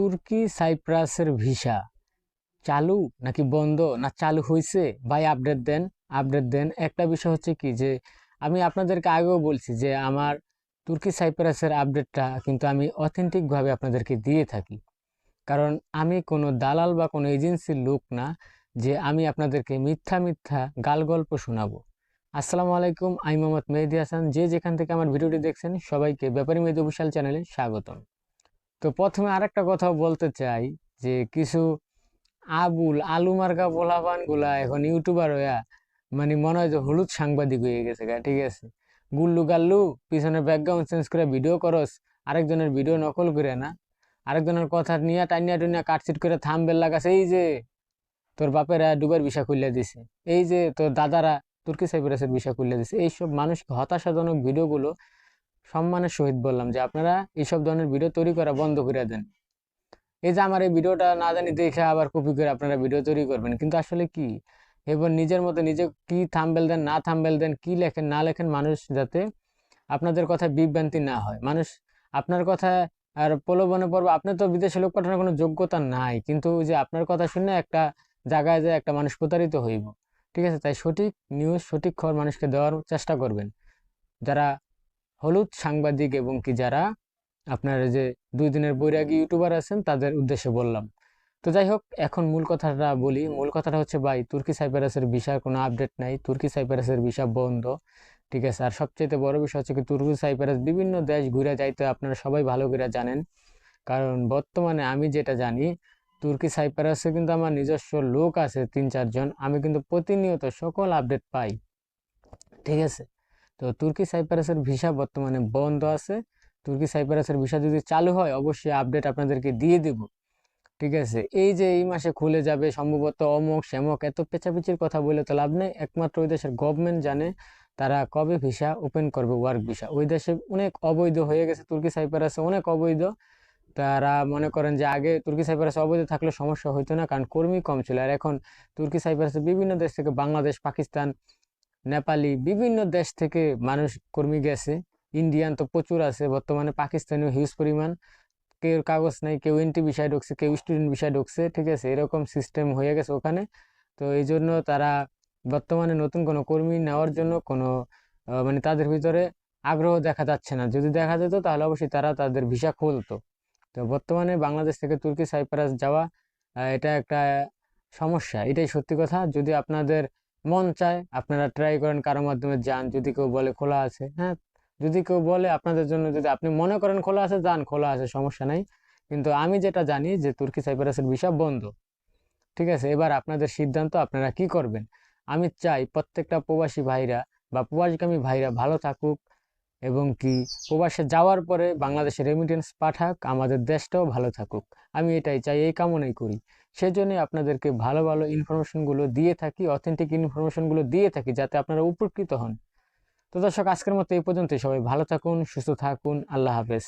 তুর্কি সাইপ্রাসের ভিসা চালু নাকি বন্ধ না চালু হয়েছে ভাই আপডেট দেন আপডেট দেন। একটা বিষয় হচ্ছে কি যে, আমি আপনাদেরকে আগেও বলছি যে, আমার তুর্কি সাইপ্রাসের আপডেটটা কিন্তু আমি অথেন্টিকভাবে আপনাদেরকে দিয়ে থাকি। কারণ আমি কোনো দালাল বা কোনো এজেন্সির লোক না যে, আমি আপনাদেরকে মিথ্যা মিথ্যা গাল গল্প শোনাবো। আসসালামু আলাইকুম, আমি মোহাম্মদ মেহেদি হাসান। যে যেখান থেকে আমার ভিডিওটি দেখছেন, সবাইকে ব্যাপারী মেহেদি অফিসিয়াল চ্যানেলে স্বাগতম। তো প্রথমে আরেকটা কথাও বলতে চাই যে কিছু আবুল আলু মার্কা গুলা এখন ইউটিউবার হইয়া মানে মনে হয় যে হলুদ সাংবাদিক হয়ে গেছে গা, ঠিক আছে? গুল্লু গাল্লু, পিছনে ব্যাকগ্রাউন্ড চেঞ্জ করে ভিডিও করস, আরেকজনের ভিডিও নকল করে না। আরেকজনের কথা নিয়ে টানিয়া টুনিয়া কাটছিট করে থাম থামবেল লাগাছে এই যে তোর বাপেরা ডুবের বিষা খুললে দিছে, এই যে তোর দাদারা তুর্কি সাইপ্রাসের বিষা খুললে দিছে, এইসব মানুষকে হতাশাজনক ভিডিওগুলো সম্মানের সহিত বললাম যে, আপনারা এইসব ধরনের ভিডিও তৈরি করা বন্ধ করে দেন। এই যে আমার এই ভিডিওটা না জানি দেখে আবার কপি করে আপনারা ভিডিও তৈরি করবেন, কিন্তু আসলে কি? এবার নিজের মতো নিজে কি থাম্বেল দেন, না থাম্বেল দেন, কি লেখেন, না লেখেন মানুষ যাতে আপনাদের কথা বিভ্রান্তি না হয়। মানুষ আপনার কথা আর প্রলোভনে পড়বে। আপনি তো বিদেশে লোক পাঠানোর কোনো যোগ্যতা নাই, কিন্তু যে আপনার কথা শুনে একটা জায়গায় যায় একটা মানুষ প্রতারিত হইব, ঠিক আছে? তাই সঠিক নিউজ সঠিক খবর মানুষকে দেওয়ার চেষ্টা করবেন। যারা হলুদ সাংবাদিক এবং কি যারা আপনার যে দুই দিনের বৈরাগী ইউটিউবার আছেন, তাদের উদ্দেশ্যে বললাম। তো যাই হোক, এখন মূল কথাটা বলি। মূল কথাটা হচ্ছে, ভাই, তুর্কি সাইপ্রাসের ভিসার কোনো আপডেট নাই। তুর্কি সাইপ্রাসের ভিসা বন্ধ, ঠিক আছে? আর সবচেয়ে বড় বিষয় হচ্ছে কি, তুর্কি সাইপ্রাস বিভিন্ন দেশ ঘুরে যাইতে আপনারা সবাই ভালো করে জানেন। কারণ বর্তমানে আমি যেটা জানি, তুর্কি সাইপ্রাসে কিন্তু আমার নিজস্ব লোক আছে তিন চারজন। আমি কিন্তু প্রতিনিয়ত সকল আপডেট পাই, ঠিক আছে? তো তুর্কি সাইপ্রাসের ভিসা বর্তমানে বন্ধ আছে। তুর্কি সাইপ্রাসের ভিসা যদি চালু হয়, অবশ্যই আপডেট আপনাদেরকে দিয়ে দিব। ঠিক আছে? এই যে এই মাসে খুলে যাবে, সম্ভবত অমক, শ্যামক, এত পেঁচাপিচির কথা বলে তো লাভ নেই। একমাত্র ওই দেশের গভর্নমেন্ট জানে তারা কবে ভিসা ওপেন করবে ওয়ার্ক ভিসা ওই দেশে অনেক অবৈধ হয়ে গেছে, তুর্কি সাইপ্রাসে অনেক অবৈধ। তারা মনে করেন যে আগে তুর্কি সাইপ্রাসে অবৈধ থাকলে সমস্যা হইতো না, কারণ কর্মী কম ছিল। আর এখন তুর্কি সাইপ্রাসে বিভিন্ন দেশ থেকে বাংলাদেশ, পাকিস্তান নেপালি বিভিন্ন দেশ থেকে মানুষ কর্মী গেছে। ইন্ডিয়ান তো প্রচুর আছে, বর্তমানে পাকিস্তানিও হিউজ পরিমাণ। কেউ কাগজ নাই, কেউ এন্ট্রি বিষয় ঢুকছে, কেউ স্টুডেন্ট বিষয় ঢুকছে, ঠিক আছে? এরকম সিস্টেম হয়ে গেছে ওখানে। তো এই জন্য তারা বর্তমানে নতুন কোনো কর্মী নেওয়ার জন্য কোনো মানে তাদের ভিতরে আগ্রহ দেখা যাচ্ছে না। যদি দেখা যেত তাহলে অবশ্যই তারা তাদের ভিসা খুলতো। তো বর্তমানে বাংলাদেশ থেকে তুর্কি, সাইপ্রাস যাওয়া এটা একটা সমস্যা, এটাই সত্যি কথা। যদি আপনাদের মন চায়, আপনারা ট্রাই করেন কারোর মাধ্যমে যান, যদি কেউ বলে খোলা আছে হ্যাঁ? যদি কেউ বলে আপনাদের জন্য যদি আপনি মনে করেন খোলা আছে, যান, খোলা আছে, সমস্যা নাই। কিন্তু আমি যেটা জানি যে তুর্কি সাইপ্রাসের ভিসা বন্ধ। ঠিক আছে? এবার আপনাদের সিদ্ধান্ত আপনারা কি করবেন? আমি চাই প্রত্যেকটা প্রবাসী ভাইরা বা প্রবাসগামী ভাইরা ভালো থাকুক এবং কি প্রবাসে যাওয়ার পরে বাংলাদেশে রেমিটেন্স পাঠাক, আমাদের দেশটাও ভালো থাকুক। আমি এটাই চাই, এই কামনাই করি। সেজন্যই আপনাদেরকে ভালো ভালো ইনফরমেশনগুলো দিয়ে থাকি অথেন্টিক ইনফরমেশনগুলো দিয়ে থাকি, যাতে আপনারা উপকৃত হন। তো দর্শক, আজকের মতো এই পর্যন্তই। সবাই ভালো থাকুন, সুস্থ থাকুন। আল্লাহ হাফেজ।